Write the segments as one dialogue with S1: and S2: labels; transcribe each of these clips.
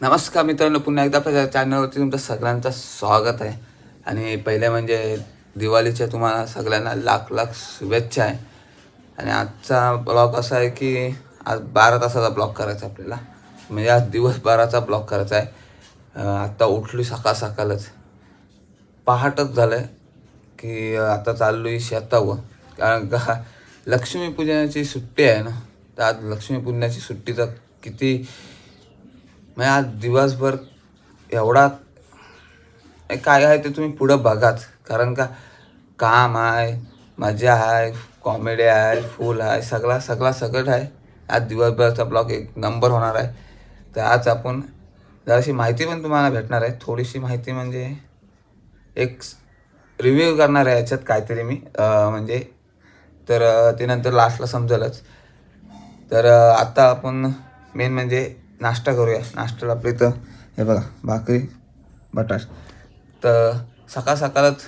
S1: नमस्कार मित्रांनो पुन्हा एकदा आपल्या चॅनलवरती तुमचं सगळ्यांचं स्वागत आहे. आणि पहिले म्हणजे दिवाळीच्या तुम्हाला सगळ्यांना लाख लाख शुभेच्छा आहे. आणि आजचा ब्लॉग असा आहे की आज बारा तासाचा ब्लॉग करायचा आहे आपल्याला. म्हणजे आज दिवसभराचा ब्लॉग करायचा आहे. आत्ता उठली सकाळ सकाळच. पहाटच झालं आहे की आता चाललो आहे शेतावर. कारण का लक्ष्मीपूजनाची सुट्टी आहे ना तर आज लक्ष्मीपूजनाची सुट्टीचा किती म्हणजे आज दिवसभर एवढा काय आहे ते तुम्ही पुढं बघाच. कारण का काम आहे मजा आहे कॉमेडी आहे फुल आहे सगळा सगळा सगळं आहे. आज दिवसभरचा ब्लॉग एक नंबर होणार आहे. तर आज आपण जराशी माहिती पण तुम्हाला भेटणार आहे. थोडीशी माहिती म्हणजे एक रिव्ह्यू करणार आहे याच्यात काहीतरी मी. म्हणजे तर ते नंतर लास्टला समजेलच. तर आत्ता आपण मेन म्हणजे नाश्ता करूया. नाश्त्याला आपली इथं हे बघा भाकरी बटाट. तर सकाळ सकाळच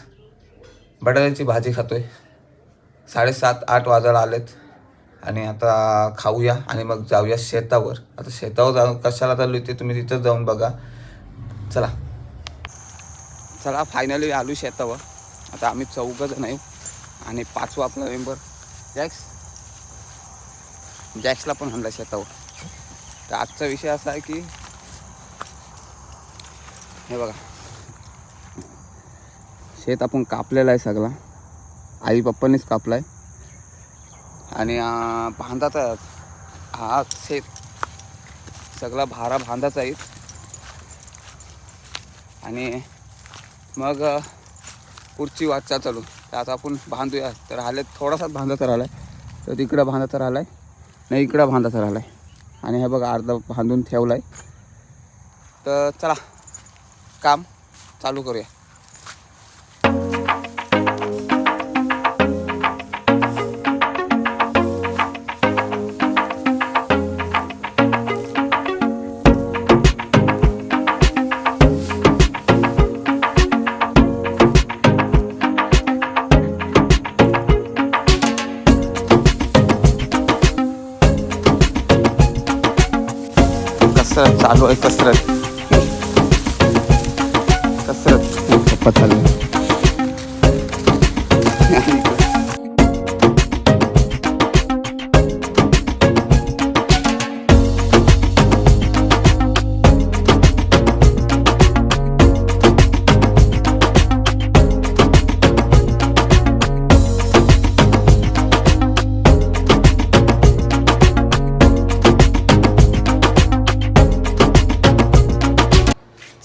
S1: बटाट्याची भाजी खातोय. साडेसात आठ वाजायला आलेत. आणि आता खाऊया आणि मग जाऊया शेतावर. आता शेतावर जाऊन कशाला चालू ते तुम्ही तिथं जाऊन बघा. चला. चला फायनली आलो शेतावर. आता आम्ही चौघजण आहे. आणि पाचवा आपला मेंबर जॅक्स जॅक्सला पण आणला शेतावर. तर आजचा विषय असा आहे की हे बघा. शेत आपण कापलेला आहे सगळा. आई पप्पांनीच कापला आहे आणि भांधाचा बांधाचा हा शेत. सगळा भारा बांधाचा आहे. आणि मग पुढची वाटचाल चालू तर आता आपण बांधूया. तर आले थोडासाच बांधाचा राहिला आहे तर तिकडं बांधाचा राहिला आहे नाही इकडं बांधाचा राहिला आहे आणि हे बघा अर्धा बांधून ठेवला आहे तर चला काम चालू करूया. كسرت على الوقت كسرت. كسرت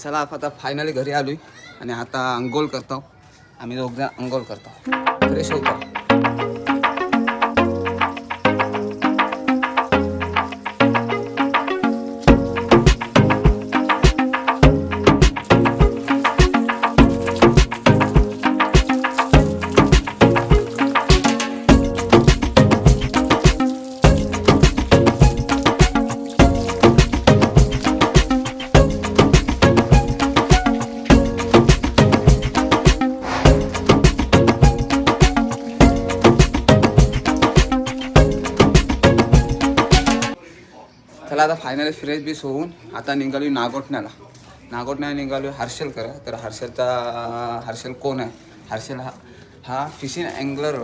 S1: चला आता फायनली घरी आलोय. आणि आता अंघोळ करतो. आम्ही दोघं अंघोळ करतो. फ्रेश होतो. चला आता फायनली फ्रेश बीस होऊन आता निघालो नागोठण्याला नागोठण्याला निघालो हर्षल करा तर हर्षलचा हर्षल कोण आहे? हर्षल हा हा फिशिंग अँगलर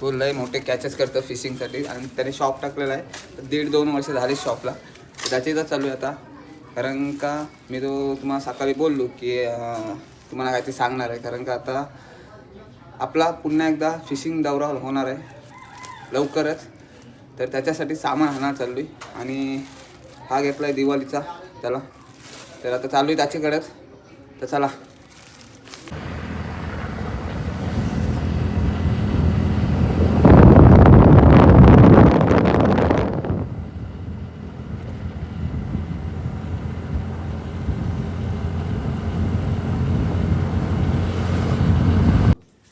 S1: तो लय मोठे कॅचेस करतो फिशिंगसाठी आणि त्याने शॉप टाकलेला आहे. तर दीड दोन वर्ष झाली शॉपला त्याची तर चालू आहे आता. कारण का मी तो तुम्हाला सकाळी बोललो की तुम्हाला काहीतरी सांगणार आहे. कारण का आता आपला पुन्हा एकदा फिशिंग दौरा होणार आहे. लवकरच. तर त्याच्यासाठी सामान आणणार चाललो आहे आणि हा घेतला आहे दिवाळीचा. त्याला तर आता चालू आहे त्याच्याकडेच तर चला.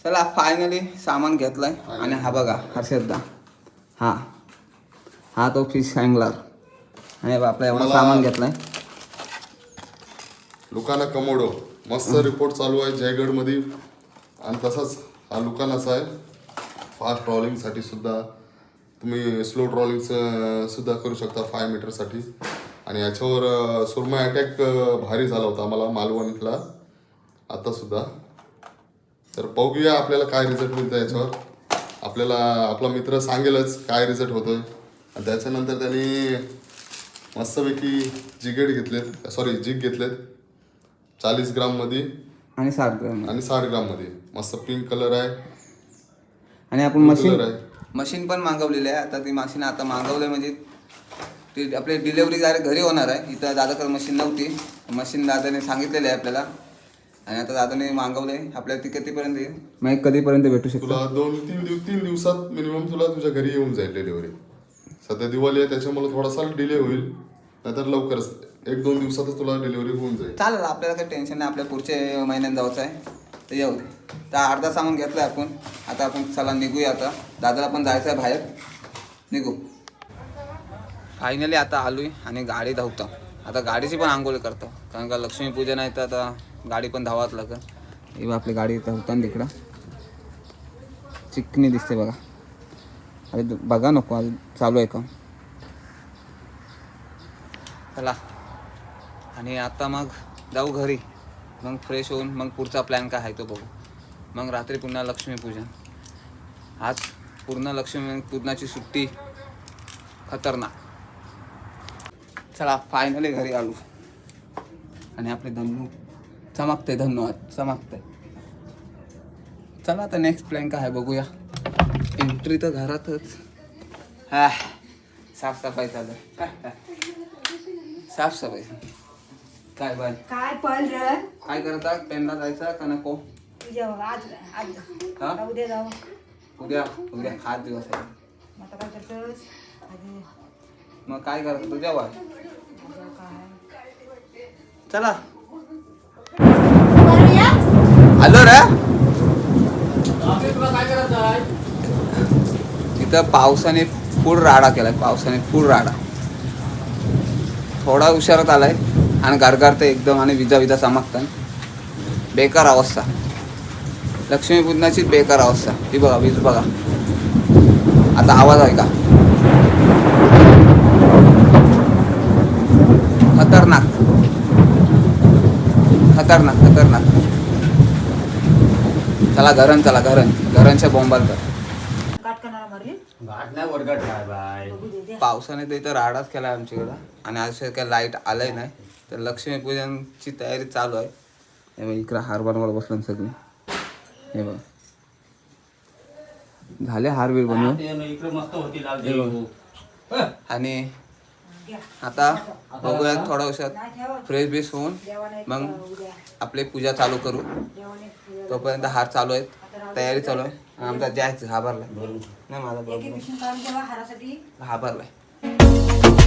S1: चला फायनली सामान घेतलंय. आणि हा बघा हर्षदा हा. हा तो फिश हँगलर आणि आपला एवढं
S2: मला-
S1: सामान घेतलंय.
S2: लुकाना कमोडो. मस्त रिपोर्ट चालू आहे जयगडमध्ये. आणि तसाच हा लुकानाचा आहे फास्ट ट्रॉलिंगसाठी सुद्धा तुम्ही स्लो ट्रॉलिंग सुद्धा करू शकता फाय मीटरसाठी आणि याच्यावर अं, सुरमा अटॅक भारी झाला होता आम्हाला मालवणला आता सुद्धा. तर बघूया आपल्याला काय रिझल्ट मिळतं याच्यावर. आपल्याला आपला मित्र सांगेलच काय रिझल्ट होतोय. आणि त्याच्यानंतर त्यांनी मस्तपैकी जिगेट घेतलेत सॉरी जिग घेतलेत. चाळीस ग्राममध्ये
S1: आणि साठ ग्राम
S2: आणि साठ ग्राममध्ये. मस्त पिंक कलर आहे.
S1: आणि आपण मशीन
S2: color आहे.
S1: मशीन पण मागवलेली आहे. आता ती मशीन आता मागवलंय म्हणजे ती आपली डिलेवरी डायरेक्ट घरी होणार आहे. इथं दादाकडे मशीन नव्हती. मशीन दादाने सांगितलेली आहे आपल्याला. आणि आता दादाने मागवलंय. आपल्याला ती कितीपर्यंत येईल? मग कधीपर्यंत भेटू शकतो?
S2: तुला दोन तीन दिवस तीन दिवसात मिनिमम तुला तुझ्या घरी येऊन जाईल डिलिव्हरी सध्या दिवाळी आहे त्याच्यामुळे थोडासा डिले होईल. नाहीतर लवकरच एक दोन दिवसातच तुला डिलिव्हरी होऊन जाईल.
S1: चालेल आपल्याला काही टेन्शन नाही आपल्या पुढच्या महिन्यात जायचं आहे. तर येऊ दे. तर अर्धा सामान घेतलं आपण. आता आपण चला निघूया आता. दादाला पण जायचं आहे बाहेर. निघू. फायनली आता आलोय आणि गाडी धावतो. आता गाडीची पण आंघोळ करतो. कारण का लक्ष्मीपूजन आहे तर आता गाडी पण धावाच लागेल. ही आपली गाडी धावताना तिकडं चिकनी दिसते बघा. अरे बघा नको आज चालू आहे का? चला. आणि आता मग जाऊ घरी. मग फ्रेश होऊन मग पुढचा प्लॅन काय आहे तो बघू. मग रात्री पुन्हा लक्ष्मीपूजन. आज पूर्ण लक्ष्मी पूजनाची सुट्टी खतरनाक. चला फायनली घरी आलो. आणि आपले धन्नू चमकते धन्यवाद चमकते. चला आता नेक्स्ट प्लॅन काय आहे बघूया. एंट्री तर घरातच. हा साफसफाई चालू. साफसफाई. काय बाय
S3: काय पण रे?
S1: काय करता? पेनला जायचा का नको?
S3: उद्या बघा आज आज
S1: हा?
S3: आता उद्या जाऊ.
S1: उद्या उद्या हाच दिवस आहे.
S3: मग आता काय करतोस? आधी
S1: मग काय करतो
S3: उद्या काय?
S1: चला. आलो रे. तिथं पावसाने फूड राडा केलाय पावसाने फूड राडा. थोडा उशारात आलाय आणि गरगरते एकदम आणि विजा विजा चमकतात बेकार अवस्था. लक्ष्मीपूजनाची बेकार अवस्था. ती बघा वीज बघा. आता आवाज आहे का? खतरनाक. खतरनाक खतरनाक. चला घरण चला घरण घरणच्या बोंबाल कर
S4: नाही वरगट काय बाय.
S3: बघू दे दे
S1: पावसाने तर इथं राडाच केला आमच्याकडं. आणि आज काय लाइट आलंय नाही तर लक्ष्मीपूजनची तयारी चालू आहे. हे बघ इकडं हार बनवायला बसलं सगळी. हे बघ. झाले हार बीर बनवून
S4: इकडे मस्त होती.
S1: आणि आता बघूया थोडा उशात फ्रेश बीस होऊन मग आपली पूजा चालू करू. तोपर्यंत हार चालू आहेत. तयारी चालू आहे. आमचा जॅक घाबरलाय नाही माझा घाबरलाय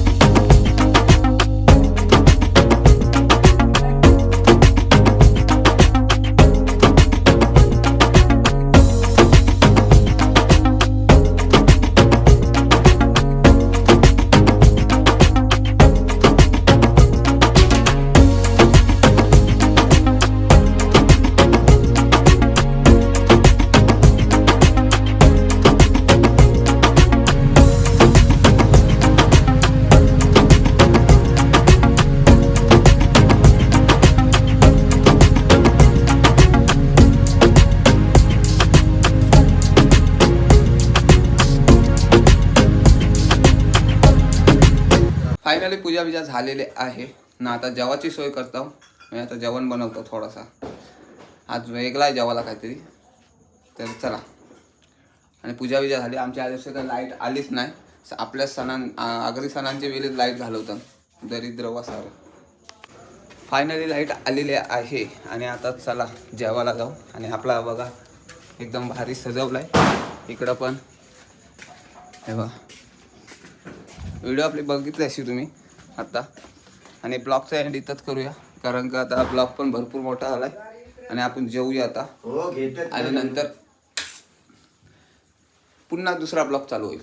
S1: फायनली पूजा बिजा झालेले आहे. ना आता जेवाची सोय करतो. मी आता जेवण बनवतो थोडासा. आज वेगळा आहे जेवायला काहीतरी. तर चला. आणि पूजा बिजा झाली. आमच्या आधी काही लाइट आलीच नाही. आपल्या सणां आगरी सणांच्या वेळेस लाइट घालवतात दरिद्र वसार फायनली लाइट आलेली आहे. आणि आता चला जेवायला जाऊ. आणि आपला बघा एकदम भारी सजवलाय. इकडं पण. हे बघा. व्हिडिओ आपले बघितले अशी तुम्ही आत्ता आणि ब्लॉगचा एंड इथंच करूया कारण का आता ब्लॉग पण भरपूर मोठा झालाय. आणि आपण जेवूया आता.
S4: हो
S1: आणि नंतर पुन्हा दुसरा ब्लॉग चालू होईल.